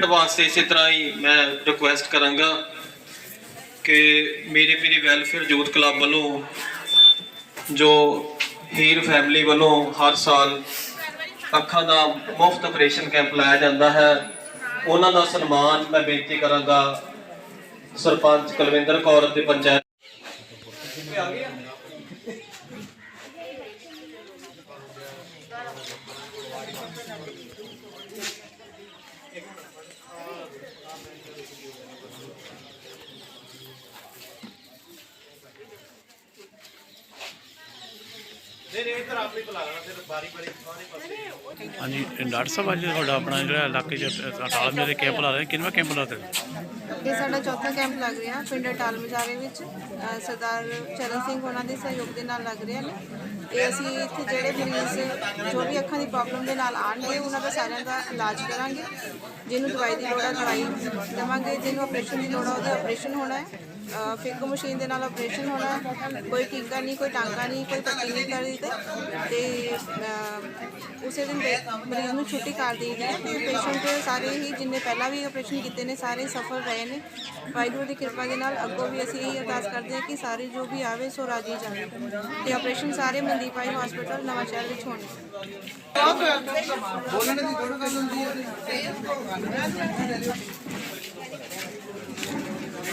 2 minute ਵਾਸਤੇ ਇਸੇ ਤਰ੍ਹਾਂ ਹੀ ਮੈਂ ਰਿਕੁਐਸਟ ਕਰਾਂਗਾ ਕਿ ਮੇਰੇ ਪੀਰੀ ਵੈਲਫੇਅਰ ਯੂਥ ਕਲੱਬ ਵੱਲੋਂ, ਜੋ ਹੀਰ ਫੈਮਿਲੀ ਵੱਲੋਂ ਹਰ ਸਾਲ ਅੱਖਾਂ ਦਾ ਮੁਫਤ ਆਪਰੇਸ਼ਨ ਕੈਂਪ ਲਾਇਆ ਜਾਂਦਾ ਹੈ, ਉਹਨਾਂ ਦਾ ਸਨਮਾਨ ਮੈਂ ਬੇਨਤੀ ਕਰਾਂਗਾ ਸਰਪੰਚ ਕੁਲਵਿੰਦਰ ਕੌਰ ਅਤੇ ਪੰਚਾਇਤ ਹਾਂਜੀ ਡਾਕਟਰ ਸਾਹਿਬ, ਅੱਜ ਤੁਹਾਡਾ ਆਪਣਾ ਜਿਹੜਾ ਇਲਾਕੇ 'ਚ ਅਟਾਲ ਮੇਰੇ ਕੈਂਪ ਲਾ ਰਹੇ ਕਿੰਨਾ ਕੈਂਪ ਲਾ ਰਹੇ ਇਹ ਸਾਡਾ ਚੌਥਾ ਕੈਂਪ ਲੱਗ ਰਿਹਾ, ਪਿੰਡ ਅਟਾਲ ਮਜਾਰੇ ਵਿੱਚ। ਸਰਦਾਰ ਚਰਨ ਸਿੰਘ ਉਹਨਾਂ ਦੇ ਸਹਿਯੋਗ ਦੇ ਨਾਲ ਲੱਗ ਰਿਹਾ ਨੇ। ਤੇ ਅਸੀਂ ਇੱਥੇ ਜਿਹੜੇ ਮਰੀਜ਼, ਜੋ ਵੀ ਅੱਖਾਂ ਦੀ ਪ੍ਰੋਬਲਮ ਦੇ ਨਾਲ ਆਣਗੇ ਉਹਨਾਂ ਦਾ ਸਾਰਿਆਂ ਦਾ ਇਲਾਜ ਕਰਾਂਗੇ। ਜਿਹਨੂੰ ਦਵਾਈ ਦੀ ਲੋੜ ਹੈ ਦਵਾਈ ਦੇਵਾਂਗੇ। ਜਿਹਨੂੰ ਆਪਰੇਸ਼ਨ ਦੀ ਲੋੜ ਹੈ ਉਹਦਾ ਆਪਰੇਸ਼ਨ ਹੋਣਾ ਹੈ। ਅ, ਮਸ਼ੀਨ ਦੇ ਨਾਲ ਆਪਰੇਸ਼ਨ ਹੋਣਾ ਕੋਈ ਟੀਕਾ ਨਹੀਂ ਕੋਈ ਟਾਂਕਾ ਨਹੀਂ ਕੋਈ ਪੱਟੀ ਨਹੀਂ ਕਰ ਤੇ ਤੇ ਅ, ਉਸੇ ਦਿਨ ਦੇ ਮਰੀਜ਼ ਨੂੰ ਛੁੱਟੀ ਕਰ ਦਿੱਤੀ ਹੈ ਤੇ ਪੇਸ਼ੈਂਟ ਸਾਰੇ ਹੀ ਜਿੰਨੇ ਪਹਿਲਾਂ ਵੀ ਆਪਰੇਸ਼ਨ ਕੀਤੇ ਨੇ ਸਾਰੇ ਸਫਲ ਰਹੇ ਨੇ। ਵਾਹਿਗੁਰੂ ਦੀ ਕਿਰਪਾ ਦੇ ਨਾਲ ਅੱਗੋਂ ਵੀ ਅਸੀਂ ਇਹੀ ਅਰਦਾਸ ਕਰਦੇ ਹਾਂ ਕਿ ਸਾਰੇ ਜੋ ਵੀ ਆਵੇ ਸੋ ਰਾਜੀ ਜਾਵੇ। ਤੇ ਆਪਰੇਸ਼ਨ ਸਾਰੇ ਮਨਦੀਪ ਆਈ ਹਸਪੀਟਲ ਨਵਾਂ ਸ਼ਹਿਰ ਵਿੱਚ ਹੋਣੇ। ਦੇ ਨਾਲ ਸਰਨਾ ਨਹੀਂ ਹਜੇ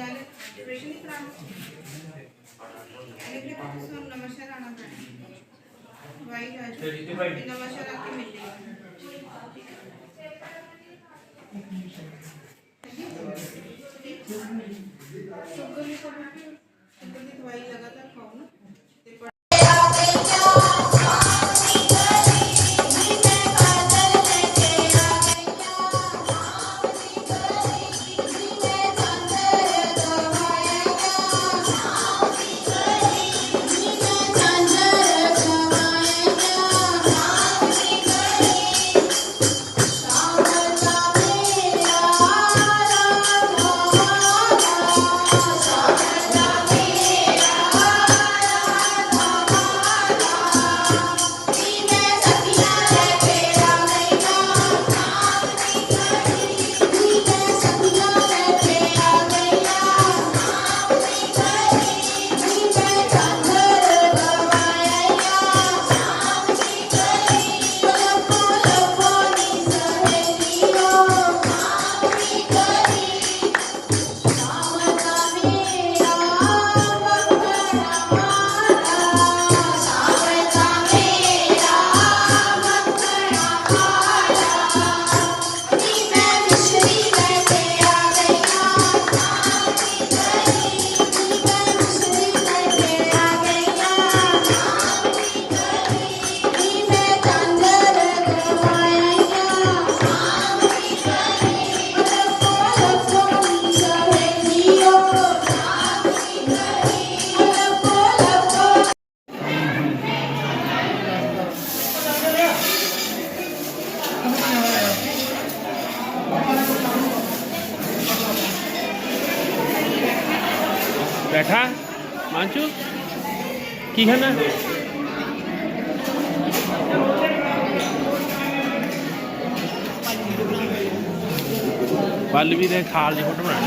ਆਲੇ ਆਪਰੇਸ਼ਨ ਨਹੀਂ ਕਰਾਉਣਾ ਅਗਲੇ ਵੀ ਤੁਸੀਂ ਨਵਾਂ ਸ਼ਹਿਰ ਆਣਾ ਪੈਣਾ ਵਾਈ ਰਾਜ ਨਵਾਂ ਸ਼ਹਿਰ ਆ ਕੇ ਮਿਲੇਗਾ ਸ਼ੂਗਰ ਦੀ ਸ਼ੂਗਰ ਦੀ ਦਵਾਈ ਲਗਾਤਾਰ ਕੀ ਹੈ ਨਾ? ਵੱਲ ਵੀ ਦੇ ਖਾਲ ਜਿਹੀ ਫੋਟੋ ਬਣਾਣੀ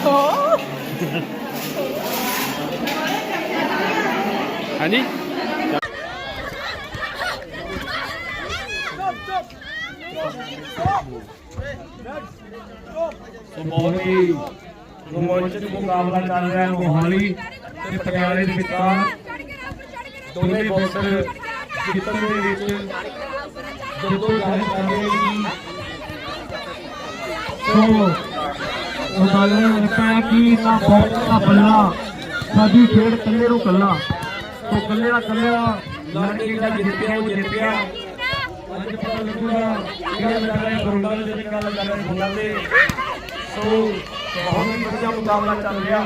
ਹਾਂਜੀ? ਸੋ ਬਹੁਤ ਹੀ ਮੁਕਾਬਲਾ ਚੱਲ ਰਿਹਾ ਮੋਹਾਲੀ ਤੇ ਪਟਿਆਲੇ ਦੇ ਵਿਚਕਾਰ ਦੋਨੇ ਬਾਕਸਰ ਜਿੱਤਣ ਦੇ ਵਿੱਚ ਜਦੋਂ ਜ਼ਾਹਿਰ ਕਰ ਸੀ, ਸੋ ਉਹਨਾਂ ਨੂੰ ਲੱਗਦਾ ਕਿ ਨਾ ਬਹੁਤ ਦਾ ਬੱਲਾ। ਸਾਡੀ ਖੇਡ ਕੱਲੇ ਨੂੰ ਕੱਲਾ ਸੋ ਕੱਲੇ ਦਾ ਕੱਲਾ ਲੜ ਕੇ ਜਿੱਤਿਆ, ਉਹ ਜਿੱਤਿਆ। ਅੱਜ ਪਤਾ ਲੱਗੂਗਾ ਕਿਹੜਾ ਚੱਲ ਰਿਹਾ ਦੇ ਜਿਹੜੇ ਗੱਲ ਕਰ ਰਹੇ ਫੁੱਲਾਂ ਸੋ ਬਹੁਤ ਵਧੀਆ ਮੁਕਾਬਲਾ ਚੱਲ ਰਿਹਾ।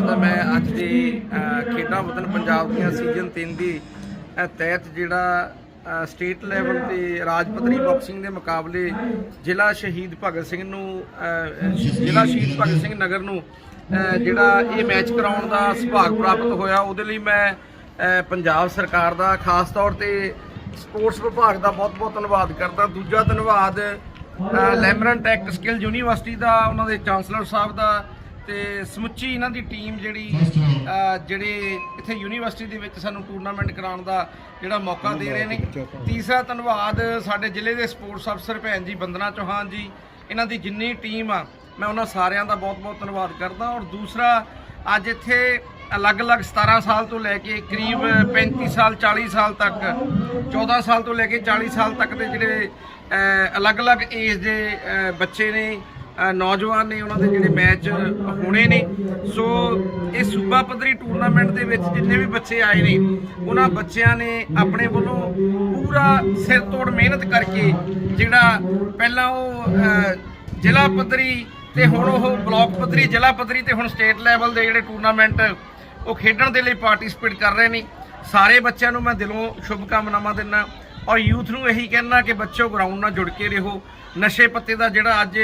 ਤਾਂ ਮੈਂ ਅੱਜ ਦੇ ਖੇਡਾਂ ਵਤਨ ਪੰਜਾਬ ਦੀਆਂ ਸੀਜ਼ਨ 3 ਦੀ ਤਹਿਤ ਜਿਹੜਾ ਸਟੇਟ ਲੈਵਲ ਤੇ ਰਾਜ ਪੱਧਰੀ ਬਾਕਸਿੰਗ ਦੇ ਮੁਕਾਬਲੇ ਜ਼ਿਲ੍ਹਾ ਸ਼ਹੀਦ ਭਗਤ ਸਿੰਘ ਨੂੰ ਜ਼ਿਲ੍ਹਾ ਸ਼ਹੀਦ ਭਗਤ ਸਿੰਘ ਨਗਰ ਨੂੰ ਜਿਹੜਾ ਇਹ ਮੈਚ ਕਰਾਉਣ ਦਾ ਸੁਭਾਗ ਪ੍ਰਾਪਤ ਹੋਇਆ, ਉਹਦੇ ਲਈ ਮੈਂ ਪੰਜਾਬ ਸਰਕਾਰ ਦਾ ਖਾਸ ਤੌਰ ਤੇ ਸਪੋਰਟਸ ਵਿਭਾਗ ਦਾ ਬਹੁਤ-ਬਹੁਤ ਧੰਨਵਾਦ ਕਰਦਾ। ਦੂਜਾ ਧੰਨਵਾਦ ਲੈਮਰਨ ਟੈਕ ਸਕਿੱਲ ਯੂਨੀਵਰਸਿਟੀ ਦਾ, ਉਹਨਾਂ ਦੇ ਚਾਂਸਲਰ ਸਾਹਿਬ ਦਾ ਤੇ ਸਮੁੱਚੀ ਇਹਨਾਂ ਦੀ ਟੀਮ ਜਿਹੜੀ ਜਿਹੜੇ ਇੱਥੇ ਯੂਨੀਵਰਸਿਟੀ ਦੇ ਵਿੱਚ ਸਾਨੂੰ ਟੂਰਨਾਮੈਂਟ ਕਰਾਉਣ ਦਾ ਜਿਹੜਾ ਮੌਕਾ ਦੇ ਰਹੇ ਨੇ। ਤੀਸਰਾ ਧੰਨਵਾਦ ਸਾਡੇ ਜ਼ਿਲ੍ਹੇ ਦੇ ਸਪੋਰਟਸ ਅਫਸਰ ਭੈਣ ਜੀ ਬੰਦਨਾ ਚੌਹਾਨ ਜੀ। ਇਹਨਾਂ ਦੀ ਜਿੰਨੀ ਟੀਮ ਆ ਮੈਂ ਉਹਨਾਂ ਸਾਰਿਆਂ ਦਾ ਬਹੁਤ-ਬਹੁਤ ਧੰਨਵਾਦ ਕਰਦਾ। ਔਰ ਦੂਸਰਾ ਅੱਜ ਇੱਥੇ ਅਲੱਗ-ਅਲੱਗ 17 ਸਾਲ ਤੋਂ ਲੈ ਕੇ ਕਰੀਬ 35 ਸਾਲ 40 ਸਾਲ ਤੱਕ 14 ਸਾਲ ਤੋਂ ਲੈ ਕੇ 40 ਸਾਲ ਤੱਕ ਦੇ ਜਿਹੜੇ ਅਲੱਗ-ਅਲੱਗ ਏਜ ਦੇ ਬੱਚੇ ਨੇ। ਨੌਜਵਾਨ ਨੇ ਉਹਨਾਂ ਦੇ ਜਿਹੜੇ ਮੈਚ ਹੋਣੇ ਨੇ। ਸੋ ਇਹ ਸੂਬਾ ਪੱਧਰੀ ਟੂਰਨਾਮੈਂਟ ਦੇ ਵਿੱਚ ਜਿੰਨੇ ਵੀ ਬੱਚੇ ਆਏ ਨੇ, ਉਹਨਾਂ ਬੱਚਿਆਂ ਨੇ ਆਪਣੇ ਵੱਲੋਂ ਪੂਰਾ ਸਿਰ ਤੋੜ ਮਿਹਨਤ ਕਰਕੇ ਜਿਹੜਾ ਪਹਿਲਾਂ ਉਹ ਜ਼ਿਲ੍ਹਾ ਪੱਧਰੀ ਤੇ ਹੁਣ ਉਹ ਬਲਾਕ ਪੱਧਰੀ, ਜ਼ਿਲ੍ਹਾ ਪੱਧਰੀ ਤੇ ਹੁਣ ਸਟੇਟ ਲੈਵਲ ਦੇ ਜਿਹੜੇ ਟੂਰਨਾਮੈਂਟ ਉਹ ਖੇਡਣ ਦੇ ਲਈ ਪਾਰਟਿਸਿਪੇਟ ਕਰ ਰਹੇ ਨੇ। ਸਾਰੇ ਬੱਚਿਆਂ ਨੂੰ ਮੈਂ ਦਿਲੋਂ ਸ਼ੁਭ ਕਾਮਨਾਵਾਂ ਦਿੰਦਾ। ਔਰ ਯੂਥ ਨੂੰ ਇਹੀ ਕਹਿਣਾ ਕਿ ਬੱਚੋ ਗਰਾਊਂਡ ਨਾਲ ਜੁੜ ਕੇ ਰਹੋ। ਨਸ਼ੇ ਪੱਤੇ ਦਾ ਜਿਹੜਾ ਅੱਜ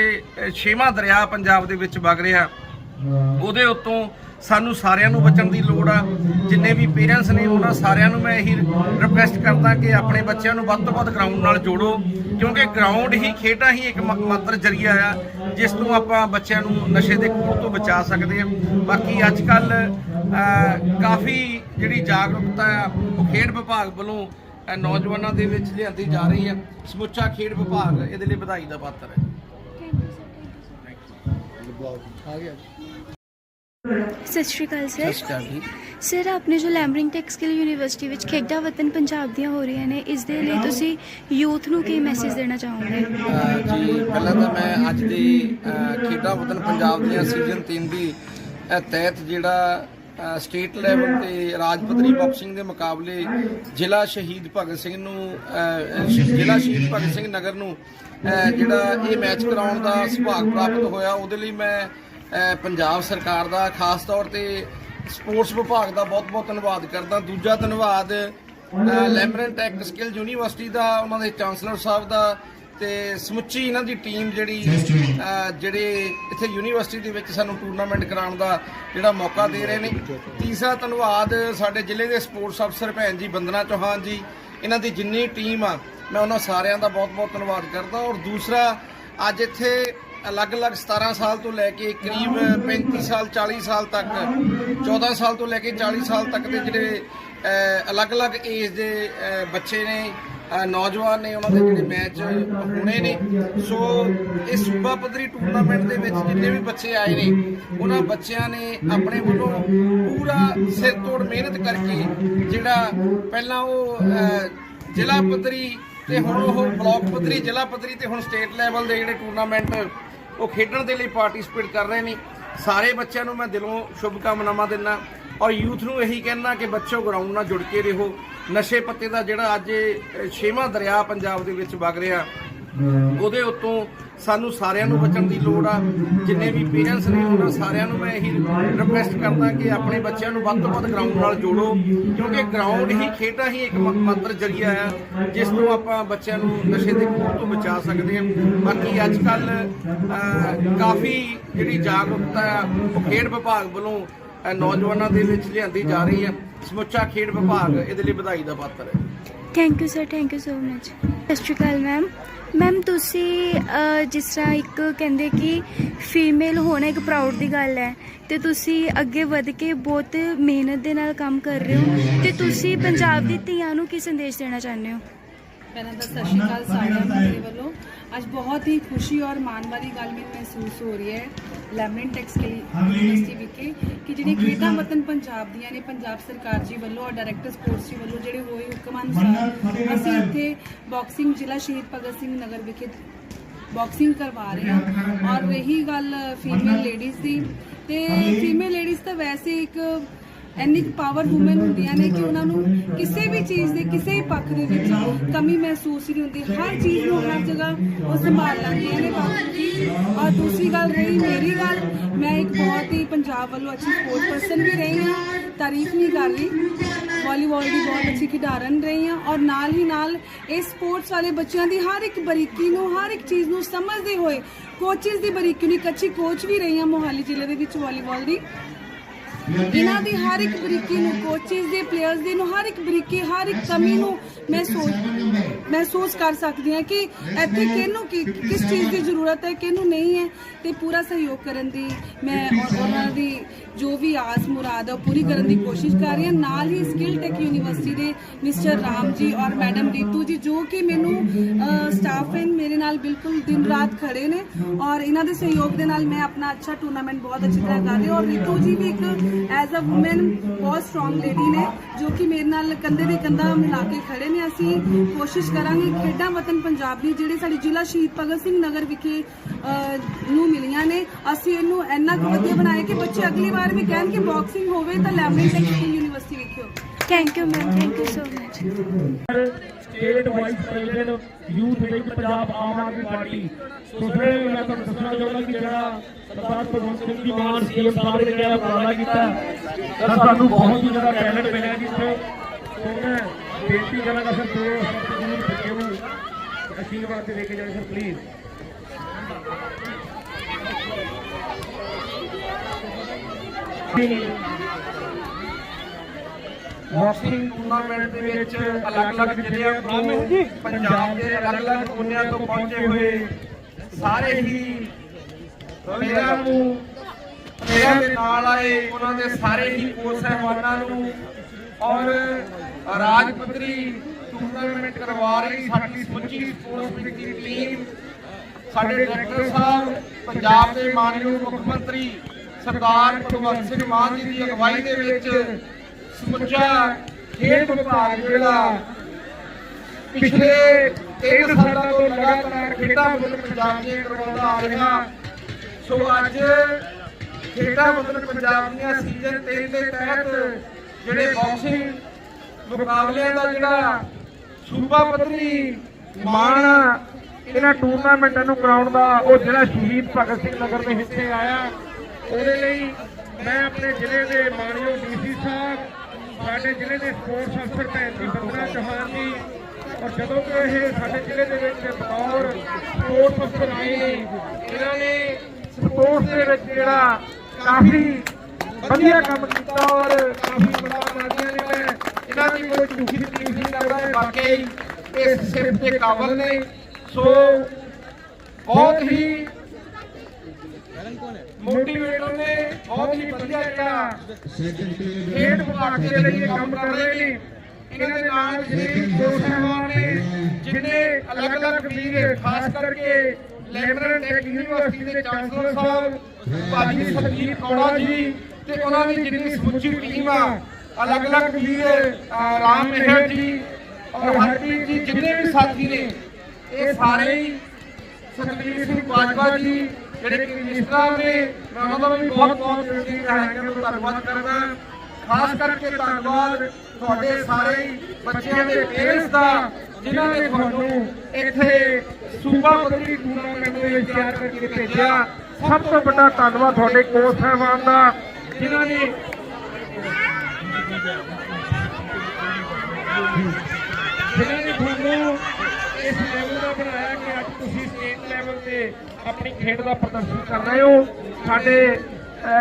ਛੇਵਾਂ ਦਰਿਆ ਪੰਜਾਬ ਦੇ ਵਿੱਚ ਵਗ ਰਿਹਾ, ਉਹਦੇ ਉੱਤੋਂ ਸਾਨੂੰ ਸਾਰਿਆਂ ਨੂੰ ਬਚਣ ਦੀ ਲੋੜ ਆ। ਜਿੰਨੇ ਵੀ ਪੇਰੈਂਟਸ ਨੇ, ਉਹਨਾਂ ਸਾਰਿਆਂ ਨੂੰ ਮੈਂ ਇਹੀ ਰਿਕੁਐਸਟ ਕਰਦਾ ਕਿ ਆਪਣੇ ਬੱਚਿਆਂ ਨੂੰ ਵੱਧ ਤੋਂ ਵੱਧ ਗਰਾਊਂਡ ਨਾਲ ਜੋੜੋ। ਕਿਉਂਕਿ ਗਰਾਊਂਡ ਹੀ ਖੇਡਾਂ ਹੀ ਇੱਕ ਮਾਤਰ ਜ਼ਰੀਆ ਆ, ਜਿਸ ਤੋਂ ਆਪਾਂ ਬੱਚਿਆਂ ਨੂੰ ਨਸ਼ੇ ਦੇ ਖੂਹ ਤੋਂ ਬਚਾ ਸਕਦੇ ਹਾਂ ਬਾਕੀ ਅੱਜ ਕੱਲ ਕਾਫੀ ਜਿਹੜੀ ਜਾਗਰੂਕਤਾ ਆ, ਉਹ ਖੇਡ ਵਿਭਾਗ ਵੱਲੋਂ ਨੌਜਵਾਨਾਂ ਦੇ ਵਿੱਚ ਲਿਆਂਦੀ ਜਾ ਰਹੀ ਹੈ ਸਮੁੱਚਾ ਖੇਡ ਵਿਭਾਗ ਇਹਦੇ ਲਈ ਵਧਾਈ ਦਾ ਪਾਤਰ ਹੈ। ਸਤਿ ਸ਼੍ਰੀ ਅਕਾਲ ਸਰ। ਸਰ ਆਪਣੇ ਜੋ ਲੈਮਰਿੰਗ ਟੈਕ ਸਕਿੱਲ ਯੂਨੀਵਰਸਿਟੀ ਵਿੱਚ ਖੇਡਾਂ ਵਤਨ ਪੰਜਾਬ ਦੀਆਂ ਹੋ ਰਹੀਆਂ ਨੇ ਇਸ ਦੇ ਲਈ ਤੁਸੀਂ ਯੂਥ ਨੂੰ ਕੀ ਮੈਸੇਜ ਦੇਣਾ ਚਾਹੋਗੇ? ਜੀ ਪਹਿਲਾਂ ਤਾਂ ਮੈਂ ਅੱਜ ਦੇ ਖੇਡਾਂ ਵਤਨ ਪੰਜਾਬ ਦੀਆਂ ਸੀਜ਼ਨ 3 ਦੀ ਤਹਿਤ ਜਿਹੜਾ ਸਟੇਟ ਲੈਵਲ ਤੇ ਰਾਜ ਪੱਧਰੀ ਬਾਕਸਿੰਗ ਦੇ ਮੁਕਾਬਲੇ ਜ਼ਿਲ੍ਹਾ ਸ਼ਹੀਦ ਭਗਤ ਸਿੰਘ ਨੂੰ ਜ਼ਿਲ੍ਹਾ ਸ਼ਹੀਦ ਭਗਤ ਸਿੰਘ ਨਗਰ ਨੂੰ ਜਿਹੜਾ ਇਹ ਮੈਚ ਕਰਾਉਣ ਦਾ ਸੁਭਾਗ ਪ੍ਰਾਪਤ ਹੋਇਆ ਉਹਦੇ ਲਈ ਮੈਂ ਪੰਜਾਬ ਸਰਕਾਰ ਦਾ ਖਾਸ ਤੌਰ ਤੇ ਸਪੋਰਟਸ ਵਿਭਾਗ ਦਾ ਬਹੁਤ-ਬਹੁਤ ਧੰਨਵਾਦ ਕਰਦਾ। ਦੂਜਾ ਧੰਨਵਾਦ ਲੈਮਰਨ ਟੈਕ ਸਕਿੱਲ ਯੂਨੀਵਰਸਿਟੀ ਦਾ ਉਹਨਾਂ ਦੇ ਚਾਂਸਲਰ ਸਾਹਿਬ ਦਾ ਤੇ ਸਮੁੱਚੀ ਇਹਨਾਂ ਦੀ ਟੀਮ ਜਿਹੜੀ ਜਿਹੜੇ ਇੱਥੇ ਯੂਨੀਵਰਸਿਟੀ ਦੇ ਵਿੱਚ ਸਾਨੂੰ ਟੂਰਨਾਮੈਂਟ ਕਰਾਉਣ ਦਾ ਜਿਹੜਾ ਮੌਕਾ ਦੇ ਰਹੇ ਨੇ। ਤੀਸਰਾ ਧੰਨਵਾਦ ਸਾਡੇ ਜ਼ਿਲ੍ਹੇ ਦੇ ਸਪੋਰਟਸ ਅਫਸਰ ਭੈਣ ਜੀ ਬੰਦਨਾ ਚੌਹਾਨ ਜੀ। ਇਹਨਾਂ ਦੀ ਜਿੰਨੀ ਟੀਮ ਆ ਮੈਂ ਉਹਨਾਂ ਸਾਰਿਆਂ ਦਾ ਬਹੁਤ-ਬਹੁਤ ਧੰਨਵਾਦ ਕਰਦਾ। ਔਰ ਦੂਸਰਾ ਅੱਜ ਇੱਥੇ ਅਲੱਗ-ਅਲੱਗ 17 ਸਾਲ ਤੋਂ ਲੈ ਕੇ ਕਰੀਬ 35 ਸਾਲ 40 ਸਾਲ ਤੱਕ 14 ਸਾਲ ਤੋਂ ਲੈ ਕੇ 40 ਸਾਲ ਤੱਕ ਦੇ ਜਿਹੜੇ ਅਲੱਗ-ਅਲੱਗ ਏਜ ਦੇ ਬੱਚੇ ਨੇ। ਨੌਜਵਾਨ ਨੇ ਉਹਨਾਂ ਦੇ ਜਿਹੜੇ ਮੈਚ ਹੋਣੇ ਨੇ। ਸੋ, ਇਹ ਸੂਬਾ ਪੱਧਰੀ ਟੂਰਨਾਮੈਂਟ ਦੇ ਵਿੱਚ ਜਿੰਨੇ ਵੀ ਬੱਚੇ ਆਏ ਨੇ, ਉਹਨਾਂ ਬੱਚਿਆਂ ਨੇ ਆਪਣੇ ਵੱਲੋਂ ਪੂਰਾ ਸਿਰ ਤੋੜ ਮਿਹਨਤ ਕਰਕੇ ਜਿਹੜਾ ਪਹਿਲਾਂ ਉਹ ਜ਼ਿਲ੍ਹਾ ਪੱਧਰੀ ਤੇ ਹੁਣ ਉਹ ਬਲਾਕ ਪੱਧਰੀ, ਜ਼ਿਲ੍ਹਾ ਪੱਧਰੀ ਤੇ ਹੁਣ ਸਟੇਟ ਲੈਵਲ ਦੇ ਜਿਹੜੇ ਟੂਰਨਾਮੈਂਟ ਉਹ ਖੇਡਣ ਦੇ ਲਈ ਪਾਰਟਿਸਿਪੇਟ ਕਰ ਰਹੇ ਨੇ। ਸਾਰੇ ਬੱਚਿਆਂ ਨੂੰ ਮੈਂ ਦਿਲੋਂ ਸ਼ੁਭਕਾਮਨਾਵਾਂ ਦਿੰਦਾ। ਔਰ ਯੂਥ ਨੂੰ ਇਹੀ ਕਹਿਣਾ ਕਿ ਬੱਚੋ ਗਰਾਊਂਡ ਨਾਲ ਜੁੜ ਕੇ ਰਹੋ। ਨਸ਼ੇ ਪੱਤੇ ਦਾ ਜਿਹੜਾ ਅੱਜ ਛੇਵਾਂ ਦਰਿਆ ਪੰਜਾਬ ਦੇ ਵਿੱਚ ਵਗ ਰਿਹਾ। ਉਹਦੇ ਉੱਤੋਂ ਸਾਨੂੰ ਸਾਰਿਆਂ ਨੂੰ ਬਚਣ ਦੀ ਲੋੜ ਆ। ਜਿੰਨੇ ਵੀ ਪੇਰੈਂਟਸ ਨੇ ਉਹਨਾਂ ਸਾਰਿਆਂ ਨੂੰ ਮੈਂ ਇਹੀ ਰਿਕੁਐਸਟ ਕਰਦਾ ਕਿ ਆਪਣੇ ਬੱਚਿਆਂ ਨੂੰ ਵੱਧ ਤੋਂ ਵੱਧ ਗਰਾਊਂਡ ਨਾਲ ਜੋੜੋ। ਕਿਉਂਕਿ ਗਰਾਊਂਡ ਹੀ ਖੇਡਾਂ ਹੀ ਇੱਕ ਮਾਤਰ ਜਰੀਆ ਆ ਜਿਸ ਤੋਂ ਆਪਾਂ ਬੱਚਿਆਂ ਨੂੰ ਨਸ਼ੇ ਦੇ ਖੂਹ ਤੋਂ ਬਚਾ ਸਕਦੇ ਹਾਂ। ਬਾਕੀ ਅੱਜ ਕੱਲ ਕਾਫੀ ਜਿਹੜੀ ਜਾਗਰੂਕਤਾ ਆ ਉਹ ਖੇਡ ਵਿਭਾਗ ਵੱਲੋਂ ਨੌਜਵਾਨਾਂ ਦੇ ਵਿੱਚ ਲਿਆਂਦੀ ਜਾ ਰਹੀ ਹੈ। ਸਮੁੱਚਾ ਖੇਡ ਵਿਭਾਗ ਇਹਦੇ ਲਈ ਵਧਾਈ ਦਾ ਪਾਤਰ ਹੈ। Thank you sir thank you so much ਸਤਿ ਸ਼੍ਰੀ ਅਕਾਲ ਮੈਮ ਮੈਮ ਤੁਸੀਂ ਜਿਸ ਤਰ੍ਹਾਂ ਇੱਕ ਕਹਿੰਦੇ ਕਿ ਫੀਮੇਲ ਹੋਣਾ ਇੱਕ ਪ੍ਰਾਊਡ ਦੀ ਗੱਲ ਹੈ ਤੇ ਤੁਸੀਂ ਅੱਗੇ ਵਧ ਕੇ ਬਹੁਤ ਮਿਹਨਤ ਦੇ ਨਾਲ ਕੰਮ ਕਰ ਰਹੇ ਹੋ ਤੇ ਤੁਸੀਂ ਪੰਜਾਬ ਦੀ ਧੀਆਂ ਨੂੰ ਕੀ ਸੰਦੇਸ਼ ਦੇਣਾ ਚਾਹੁੰਦੇ ਹੋ? ਪਹਿਲਾਂ ਤਾਂ ਸਤਿ ਸ਼੍ਰੀ ਅਕਾਲ ਸਾਰਿਆਂ ਨੂੰ ਮੇਰੇ ਵੱਲੋਂ। ਅੱਜ ਬਹੁਤ ਹੀ ਖੁਸ਼ੀ ਔਰ ਮਾਣ ਵਾਲੀ ਗੱਲ ਮੈਨੂੰ ਮਹਿਸੂਸ ਹੋ ਰਹੀ ਹੈ। ਲੈਮਨ ਟੈਕਸ ਕੇ ਯੂਨੀਵਰਸਿਟੀ ਵਿਖੇ ਕਿ ਜਿਹੜੀ ਖੇਡਾਂ ਵਤਨ ਪੰਜਾਬ ਦੀਆਂ ਨੇ ਪੰਜਾਬ ਸਰਕਾਰ ਜੀ ਵੱਲੋਂ ਔਰ ਡਾਇਰੈਕਟਰ ਸਪੋਰਟਸ ਜੀ ਵੱਲੋਂ ਜਿਹੜੇ ਹੋਏ ਹੁਕਮ ਅਨੁਸਾਰ ਅਸੀਂ ਇੱਥੇ ਬਾਕਸਿੰਗ ਜ਼ਿਲ੍ਹਾ ਸ਼ਹੀਦ ਭਗਤ ਸਿੰਘ ਨਗਰ ਵਿਖੇ ਬਾਕਸਿੰਗ ਕਰਵਾ ਰਹੇ ਹਾਂ। ਔਰ ਰਹੀ ਗੱਲ ਫੀਮੇਲ ਲੇਡੀਜ਼ ਦੀ ਤੇ ਫੀਮੇਲ ਲੇਡੀਜ਼ ਤਾਂ ਵੈਸੇ ਇੱਕ ਇੰਨੀ ਪਾਵਰ ਔਮਨ ਹੁੰਦੀਆਂ ਨੇ ਕਿ ਉਹਨਾਂ ਨੂੰ ਕਿਸੇ ਵੀ ਚੀਜ਼ ਦੇ, ਕਿਸੇ ਪੱਖ ਦੇ ਵਿੱਚ ਕਮੀ ਮਹਿਸੂਸ ਨਹੀਂ ਹੁੰਦੀ। ਹਰ ਚੀਜ਼ ਨੂੰ ਹਰ ਜਗ੍ਹਾ ਉਹ ਸੰਭਾਲ ਲੈਂਦੀਆਂ ਨੇ ਬਾਕੀ ਔਰ ਦੂਸਰੀ ਗੱਲ ਰਹੀ ਮੇਰੀ ਗੱਲ, ਮੈਂ ਇੱਕ ਬਹੁਤ ਹੀ ਪੰਜਾਬ ਵੱਲੋਂ ਅੱਛੀ ਸਪੋਰਟ ਪਰਸਨ ਵੀ ਰਹੀ ਹਾਂ, ਤਾਰੀਫ ਨਹੀਂ ਕਰ ਲਈ ਵਾਲੀਬਾਲ ਦੀ ਬਹੁਤ ਅੱਛੀ ਖਿਡਾਰਨ ਰਹੀ ਹਾਂ ਔਰ ਨਾਲ ਹੀ ਨਾਲ ਇਹ ਸਪੋਰਟਸ ਵਾਲੇ ਬੱਚਿਆਂ ਦੀ ਹਰ ਇੱਕ ਬਰੀਕੀ ਨੂੰ, ਹਰ ਇੱਕ ਚੀਜ਼ ਨੂੰ ਸਮਝਦੇ ਹੋਏ ਕੋਚਿਸ ਦੀ ਬਰੀਕੀ ਨੂੰ ਇੱਕ ਅੱਛੀ ਕੋਚ ਵੀ ਰਹੀ ਹਾਂ ਮੋਹਾਲੀ ਜ਼ਿਲ੍ਹੇ ਦੇ ਵਿੱਚ ਵਾਲੀਬਾਲ ਦੀ। ਇਹਨਾਂ ਦੀ ਹਰ ਇੱਕ ਬਰੀਕੀ ਨੂੰ ਕੋਚਿਸ ਦੇ ਪਲੇਅਰਸ ਦੇ ਨੂੰ, ਹਰ ਇੱਕ ਬਰੀਕੀ, ਹਰ ਇੱਕ ਕਮੀ ਨੂੰ ਮੈਂ ਸੋਚ ਮਹਿਸੂਸ ਕਰ ਸਕਦੀ ਹਾਂ ਕਿ ਇੱਥੇ ਕਿਹਨੂੰ ਕੀ ਕਿਸ ਚੀਜ਼ ਦੀ ਜ਼ਰੂਰਤ ਹੈ, ਕਿਹਨੂੰ ਨਹੀਂ ਹੈ, ਤੇ ਪੂਰਾ ਸਹਿਯੋਗ ਕਰਨ ਦੀ ਮੈਂ ਉਹਨਾਂ ਦੀ ਜੋ ਵੀ ਆਸ ਮੁਰਾਦ ਹੈ, ਉਹ ਪੂਰੀ ਕਰਨ ਦੀ ਕੋਸ਼ਿਸ਼ ਕਰ ਰਹੀ ਹਾਂ। ਨਾਲ ਹੀ ਸਕਿੱਲ ਟੈਕ ਯੂਨੀਵਰਸਿਟੀ ਦੇ ਮਿਸਟਰ ਰਾਮ ਜੀ ਔਰ ਮੈਡਮ ਰੀਤੂ ਜੀ, ਜੋ ਕਿ ਮੈਨੂੰ ਸਟਾਫ ਹਨ, ਮੇਰੇ ਨਾਲ ਬਿਲਕੁਲ ਦਿਨ ਰਾਤ ਖੜੇ ਨੇ ਔਰ ਇਹਨਾਂ ਦੇ ਸਹਿਯੋਗ ਦੇ ਨਾਲ ਮੈਂ ਆਪਣਾ ਅੱਛਾ ਟੂਰਨਾਮੈਂਟ ਬਹੁਤ ਅੱਛੀ ਤਰ੍ਹਾਂ ਕਰ ਰਹੀ ਹਾਂ। ਔਰ ਰੀਤੂ ਜੀ ਵੀ ਇੱਕ ਐਜ਼ ਅ ਔਮਨ ਬਹੁਤ ਸਟਰੋਂਗ ਲੇਡੀ ਨੇ ਜੋ ਕਿ ਮੇਰੇ ਨਾਲ ਕੰਧੇ ਦੇ ਕੰਧਾ ਮਿਲਾ ਕੇ ਖੜੇ ਨੇ। ਅਸੀਂ ਕੋਸ਼ਿਸ਼ ਕਰਾਂਗੇ ਖੇਡਾਂ ਵਤਨ ਪੰਜਾਬ ਦੀ ਜਿਹੜੇ ਸਾਡੀ ਜ਼ਿਲ੍ਹਾ ਸ਼ਹੀਦ ਭਗਤ ਸਿੰਘ ਨਗਰ ਵਿਖੇ ਨੂੰ ਮਿਲੀਆਂ ਨੇ। ਅਸੀਂ ਇਹਨੂੰ ਇੰਨਾ ਕੁ ਵਧੀਆ ਬਣਾਇਆ ਕਿ ਬੱਚੇ ਅਗਲੀ ਵਾਰ ਵੀ ਕਹਿਣ ਕਿ ਬਾਕਸਿੰਗ ਹੋਵੇ ਤਾਂ Lamrin technical university ਵਿਖਿਓ। Thank you ma'am thank you so much state vice president youth wing Punjab Aam Aadmi Party so ਫਿਰ ਮੈਂ ਤੁਹਾਨੂੰ ਦੱਸਣਾ ਚਾਹੁੰਦਾ ਕਿ ਜਿਹੜਾ ਸਰਦਾਰ ਭਗਵੰਤ ਸਿੰਘ ਜੀ ਮਾਨ ਸੀਐਮ ਸਾਹਿਬ ਨੇ ਜਿਹੜਾ ਉਪਰਾਲਾ ਕੀਤਾ। ਤਾਂ ਸਾਨੂੰ ਬਹੁਤ ਹੀ ਜ਼ਿਆਦਾ ਟੈਲੈਂਟ ਮਿਲਿਆ ਜੀ ਇੱਥੇ। ਸੋ ਮੈਂ ਬੇਨਤੀ ਕਰਾਂਗਾ, ਸਰ, ਦੋ ਹਫ਼ਤੇ ਜ਼ਰੂਰ ਬੱਚੇ ਨੂੰ ਆਸ਼ੀਰਵਾਦ ਦੇ ਕੇ ਜਾਏ ਸਰ ਪਲੀਜ਼ ਬਾਕਸਿੰਗ ਟੂਰਨਾਮੈਂਟ ਦੇ ਵਿੱਚ ਅਲੱਗ-ਅਲੱਗ ਜ਼ਿਲ੍ਹਿਆਂ ਤੋਂ, ਪੰਜਾਬ ਦੇ ਅਲੱਗ-ਅਲੱਗ ਕੋਨਿਆਂ ਤੋਂ ਪਹੁੰਚੇ ਹੋਏ ਸਾਰੇ ਹੀ ਪਲੇਅਰਾਂ ਨੂੰ ਪਲੇਅਰਾਂ ਦੇ ਨਾਲ ਆਏ, ਉਹਨਾਂ ਦੇ ਸਾਰੇ ਹੀ ਕੋਚ ਸਹਿਬਾਨਾਂ ਨੂੰ ਔਰ ਰਾਜ ਪੱਧਰੀ ਟੂਰਨਾਮੈਂਟ ਕਰਵਾ ਰਹੀ ਸਾਡੀ ਸਮੁੱਚੀ ਸਪੋਰਟਸ ਦੀ ਟੀਮ, ਸਾਡੇ ਡਾਇਰੈਕਟਰ ਸਾਹਿਬ, ਪੰਜਾਬ ਦੇ ਮਾਨਯੋਗ ਮੁੱਖ ਮੰਤਰੀ ਸਰਦਾਰ ਭਗਵੰਤ ਸਿੰਘ ਮਾਨ ਜੀ ਦੀ ਅਗਵਾਈ ਦੇ ਵਿੱਚ ਸਮੁੱਚਾ ਖੇਡ ਵਿਭਾਗ ਜਿਹੜਾ ਪਿਛਲੇ 3 ਸਾਲਾਂ ਤੋਂ ਲਗਾਤਾਰ ਖੇਡਾਂ ਮੁੱਲ ਪੰਜਾਬ ਦੇ ਕਰਵਾਉਂਦਾ ਆ ਰਿਹਾ। ਸੋ ਅੱਜ ਖੇਡਾਂ ਮੁੱਲ ਪੰਜਾਬ ਦੀਆਂ ਸੀਜ਼ਨ 3 ਦੇ ਤਹਿਤ ਜਿਹੜੇ ਬਾਕਸਿੰਗ ਮੁਕਾਬਲਿਆਂ ਦਾ ਜਿਹੜਾ ਸੂਬਾ ਪੱਧਰੀ ਮਾਣ ਇਹਨਾਂ ਟੂਰਨਾਮੈਂਟਾਂ ਨੂੰ ਕਰਾਉਣ ਦਾ ਉਹ ਜਿਹੜਾ ਸ਼ਹੀਦ ਭਗਤ ਸਿੰਘ ਨਗਰ ਦੇ ਹਿੱਸੇ ਆਇਆ। ਉਹਦੇ ਲਈ ਮੈਂ ਆਪਣੇ ਜ਼ਿਲ੍ਹੇ ਦੇ ਮਾਨਯੋਗ ਡੀਸੀ ਸਾਹਿਬ ਸਾਡੇ ਜ਼ਿਲ੍ਹੇ ਦੇ ਸਪੋਰਟਸ ਅਫਸਰ ਭੈਣ ਜੀ ਬੰਦਨਾ ਚੌਹਾਨ ਜੀ, ਔਰ ਜਦੋਂ ਕਿ ਇਹ ਸਾਡੇ ਜ਼ਿਲ੍ਹੇ ਦੇ ਵਿੱਚ ਬਤੌਰ ਸਪੋਰਟਸ ਅਫਸਰ ਆਏ ਨੇ, ਇਹਨਾਂ ਨੇ ਸਪੋਰਟਸ ਦੇ ਵਿੱਚ ਜਿਹੜਾ ਕਾਫੀ ਵਧੀਆ ਕੰਮ ਕੀਤਾ ਔਰ ਕਾਫੀ ਬੜਾ ਨਾਦੀਆਂ ਨੇ ਮੈਂ ਇਹਨਾਂ ਦੀ ਕੋਈ ਝੂਠੀ ਤਕਲੀਫ ਨਹੀਂ ਕਰਦਾ ਇਹ ਵਾਕਈ ਇਹ ਸਿਰਫ ਦੇ ਕਾਬਲ ਨੇ ਸੋ ਬਹੁਤ ਹੀ ਮੋਟੀਵੇਟਰ ਨੇ ਬਹੁਤ ਹੀ ਵਧੀਆ ਜਿਹੜਾ ਖੇਡ ਵਿਭਾਗ ਦੇ ਲਈ ਇਹ ਕੰਮ ਕਰ ਰਹੇ ਨੇ। ਇਹਨਾਂ ਦੇ ਨਾਲ ਜਿਹੜੇ ਕੋਚ ਨੇ, ਜਿਨੇ ਅਲੱਗ-ਅਲੱਗ ਵੀਰ, ਖਾਸ ਕਰਕੇ ਲੈਬਰਨ ਟੈਕ ਯੂਨੀਵਰਸਿਟੀ ਦੇ ਚਾਂਸਲਰ ਸਾਹਿਬ, ਭਾਜੀ ਸਰਜੀਤ ਕੌੜਾ ਜੀ ਤੇ ਉਹਨਾਂ ਦੀ ਜਿੰਨੀ ਸਮੁੱਚੀ ਟੀਮ ਆ, ਅਲੱਗ-ਅਲੱਗ ਵੀਰ ਰਾਮ ਮਿਹਰ ਜੀ ਔਰ ਹਰਪ੍ਰੀਤ ਜੀ, ਜਿੰਨੇ ਵੀ ਸਾਥੀ ਨੇ, ਇਹ ਸਾਰੇ ਹੀ ਸਤਵੀਰ ਸਿੰਘ ਬਾਜਵਾ ਜੀ ਜਿਹੜੇ ਕਿ ਮਿਨਿਸਟਰ ਨੇ ਮੈਂ ਉਹਨਾਂ ਦਾ ਵੀ ਬਹੁਤ ਬਹੁਤ ਬੇਨਤੀ ਕਰਾਂਗਾ ਮੈਂ ਧੰਨਵਾਦ ਕਰਦਾ। ਖਾਸ ਕਰਕੇ ਧੰਨਵਾਦ ਤੁਹਾਡੇ ਸਾਰੇ ਬੱਚਿਆਂ ਦੇ ਪੇਰੈਂਟਸ ਦਾ, ਜਿਨ੍ਹਾਂ ਨੇ ਤੁਹਾਨੂੰ ਇੱਥੇ ਸੂਬਾ ਪੱਧਰੀ ਟੂਰਨਾਮੈਂਟ ਦੇ ਵਿੱਚ ਤਿਆਰ ਕਰਕੇ ਭੇਜਿਆ। ਸਭ ਤੋਂ ਵੱਡਾ ਧੰਨਵਾਦ ਤੁਹਾਡੇ ਕੋਚ ਸਾਹਿਬਾਨ ਦਾ, ਜਿਨ੍ਹਾਂ ਨੇ ਇਸ ਲੈਵਲ ਦਾ ਬਣਾਇਆ ਕਿ ਅੱਜ ਤੁਸੀਂ ਸਟੇਟ ਲੈਵਲ ਤੇ ਆਪਣੀ ਖੇਡ ਦਾ ਪ੍ਰਦਰਸ਼ਨ ਕਰ ਰਹੇ ਹੋ। ਸਾਡੇ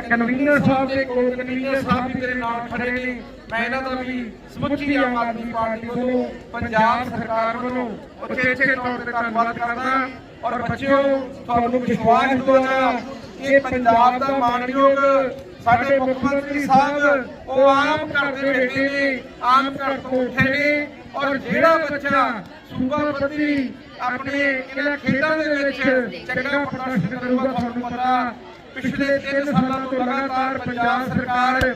ਕਨਵੀਨਰ ਸਾਹਿਬ ਦੇ ਕੋਲ ਕਨਵੀਨਰ ਸਾਹਿਬ ਵੀ ਮੇਰੇ ਨਾਲ ਖੜੇ ਨੇ। ਮੈਂ ਇਹਨਾਂ ਦਾ ਵੀ ਸਮੁੱਚੀ ਆਮ ਆਦਮੀ ਪਾਰਟੀ ਵੱਲੋਂ, ਪੰਜਾਬ ਸਰਕਾਰ ਵੱਲੋਂ ਉਚੇਚੇ ਤੌਰ ਤੇ ਧੰਨਵਾਦ ਕਰਦਾ। ਔਰ ਬੱਚਿਓ, ਤੁਹਾਨੂੰ ਵਿਸ਼ਵਾਸ ਦਿਵਾਉਣਾ ਕਿ ਪੰਜਾਬ ਦਾ ਮਾਨਯੋਗ ਸਾਡੇ ਮੁੱਖ ਮੰਤਰੀ ਸਾਹਿਬ, ਉਹ ਆਮ ਘਰ ਦੇ ਬੇਟੇ ਨੇ, ਆਮ ਘਰ ਤੋਂ ਉੱਠੇ ਨੇ। ਔਰ ਜਿਹੜਾ ਬੱਚਾ ਸੂਬਾ ਪੱਧਰੀ ਆਪਣੇ ਇਹਨਾਂ ਖੇਡਾਂ ਦੇ ਵਿੱਚ ਚੰਗਾ ਪ੍ਰਦਰਸ਼ਨ ਕਰੂਗਾ, ਤੁਹਾਨੂੰ ਪਤਾ। ਪਿਛਲੇ 3 ਸਾਲਾਂ ਤੋਂ ਲਗਾਤਾਰ ਪੰਜਾਬ ਸਰਕਾਰ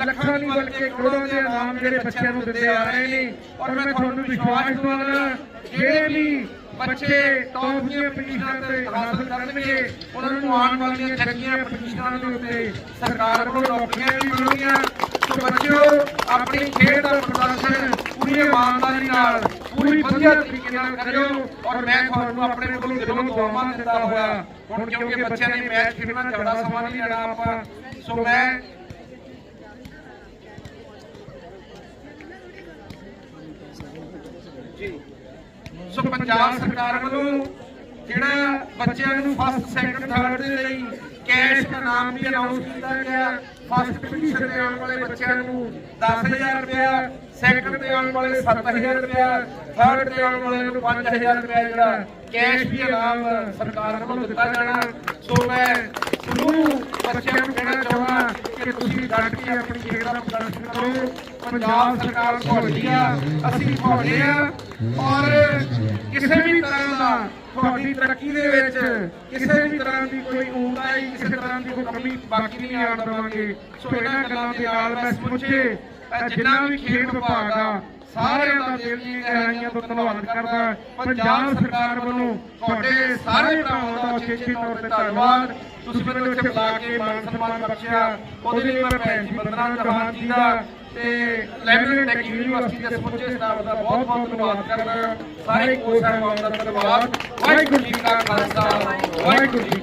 ਲੱਖਾਂ ਨਹੀਂ ਬਲਕਿ ਕਰੋੜਾਂ ਦੇ ਇਨਾਮ ਜਿਹੜੇ ਬੱਚਿਆਂ ਨੂੰ ਦਿੰਦੇ ਆ ਰਹੇ ਨੇ। ਔਰ ਮੈਂ ਤੁਹਾਨੂੰ ਵਿਸ਼ਵਾਸ ਦਿਵਾਉਣਾ ਜਿਹੜੇ ਵੀ ਬੱਚੇ ਟੌਪ ਦੀਆਂ ਪੋਜੀਸ਼ਨਾਂ ਤੇ ਹਾਸਲ ਕਰਨਗੇ। ਉਹਨਾਂ ਨੂੰ ਆਉਣ ਵਾਲੀਆਂ ਚੰਗੀਆਂ ਪੋਜੀਸ਼ਨਾਂ ਦੇ ਉੱਤੇ ਸਰਕਾਰ ਵੱਲੋਂ ਨੌਕਰੀਆਂ ਵੀ ਮਿਲਣਗੀਆਂ ਸੋ ਬੱਚਿਓ, ਆਪਣੀ ਖੇਡ ਦਾ ਪ੍ਰਦਰਸ਼ਨ ਪੂਰੀ ਇਮਾਨਦਾਰੀ ਨਾਲ, ਪੂਰੀ ਵਧੀਆ ਤਰੀਕੇ ਨਾਲ ਕਰਿਓ। ਔਰ ਮੈਂ ਤੁਹਾਨੂੰ ਆਪਣੇ ਵੱਲੋਂ ਦਿਲੋਂ ਦੁਆਵਾਂ ਦਿੰਦਾ ਹੋਇਆ, ਹੁਣ ਕਿਉਂਕਿ ਬੱਚਿਆਂ ਨੇ ਮੈਚ ਖੇਡਣਾ ਜ਼ਿਆਦਾ ਸਮਾਂ ਨਹੀਂ ਲੈਣਾ ਆਪਾਂ, ਸੋ ਮੈਂ ਪੰਜਾਬ ਸਰਕਾਰ ਵੱਲੋਂ ਜਿਹੜਾ ਬੱਚਿਆਂ ਨੂੰ ਫਸਟ ਸੈਕੰਡ ਥਰਡ ਦੇ ਲਈ ਕੈਸ਼ ਇਨਾਮ ਵੀ ਅਨਾਉਂਸ ਕੀਤਾ ਗਿਆ। ਫਸਟ ਪੋਜੀਸ਼ਨ ਤੇ ਆਉਣ ਵਾਲੇ ਬੱਚਿਆਂ ਨੂੰ 10000 ਰੁਪਇਆ ਸੈਕੰਡ ਤੇ ਆਉਣ ਵਾਲੇ 7000 ਰੁਪਇਆ ਥਰਡ ਤੇ ਆਉਣ ਵਾਲੇ ਨੂੰ 5000 ਰੁਪਇਆ ਜਿਹੜਾ ਕੈਸ਼ ਵੀ ਇਨਾਮ ਸਰਕਾਰ ਵੱਲੋਂ ਦਿੱਤਾ ਜਾਣਾ। ਸੋ ਮੈਂ ਸਮੂਹ ਬੱਚਿਆਂ ਨੂੰ ਕਹਿਣਾ ਚਾਹੁੰਦਾ ਕਿ ਤੁਸੀਂ ਡਟ ਕੇ ਆਪਣੀ ਖੇਡ ਦਾ ਪ੍ਰਦਰਸ਼ਨ ਕਰੋ। ਪੰਜਾਬ ਸਰਕਾਰ ਤੁਹਾਡੀ ਆ, ਅਸੀਂ ਤੁਹਾਡੇ ਆ। ਔਰ ਕਿਸੇ ਵੀ ਤਰ੍ਹਾਂ ਦਾ ਤੁਹਾਡੀ ਤਰੱਕੀ ਦੇ ਵਿੱਚ ਕਿਸੇ ਵੀ ਤਰ੍ਹਾਂ ਦੀ ਕੋਈ ਊਣਤਾਈ ਕਿਸੇ ਤਰ੍ਹਾਂ ਦੀ ਕੋਈ ਕਮੀ ਬਾਕੀ ਨਹੀਂ ਆਉਣ ਦੇਵਾਂਗੇ। ਸੋ ਇਹਨਾਂ ਗੱਲਾਂ ਦੇ ਨਾਲ ਮੈਂ ਸਮੁੱਚੇ ਜਿੰਨਾ ਵੀ ਖੇਡ ਵਿਭਾਗ ਆ ਸਾਰਿਆਂ ਦਾ ਦਿਲ ਦੀਆਂ ਗਹਿਰਾਈਆਂ ਤੋਂ ਧੰਨਵਾਦ ਕਰਦਾ ਪੰਜਾਬ ਸਰਕਾਰ ਵੱਲੋਂ ਤੁਹਾਡੇ ਸਾਰੇ ਭਰਾਵਾਂ ਦਾ ਉਚੇਚੇ ਤੌਰ ਤੇ ਧੰਨਵਾਦ। ਤੁਸੀਂ ਮੈਨੂੰ ਇੱਥੇ ਬੁਲਾ ਕੇ ਮਾਨ ਸਨਮਾਨ ਬਖਸ਼ਿਆ। ਉਹਦੇ ਲਈ ਮੈਂ ਭੈਣ ਜੀ ਬੰਦਨਾ ਚੌਹਾਨ ਜੀ ਦਾ ਤੇ ਲੈਬਨਨ ਟੈਕ ਯੂਨੀਵਰਸਿਟੀ ਦੇ ਸਮੁੱਚੇ ਸਟਾਫ ਦਾ ਬਹੁਤ ਬਹੁਤ ਧੰਨਵਾਦ ਕਰਦਾ ਸਾਰੇ ਕੋਚ ਸਾਹਿਬਾਨ ਦਾ ਧੰਨਵਾਦ। ਵਾਹਿਗੁਰੂ ਜੀ ਕਾ ਖਾਲਸਾ ਵਾਹਿਗੁਰੂ ਜੀ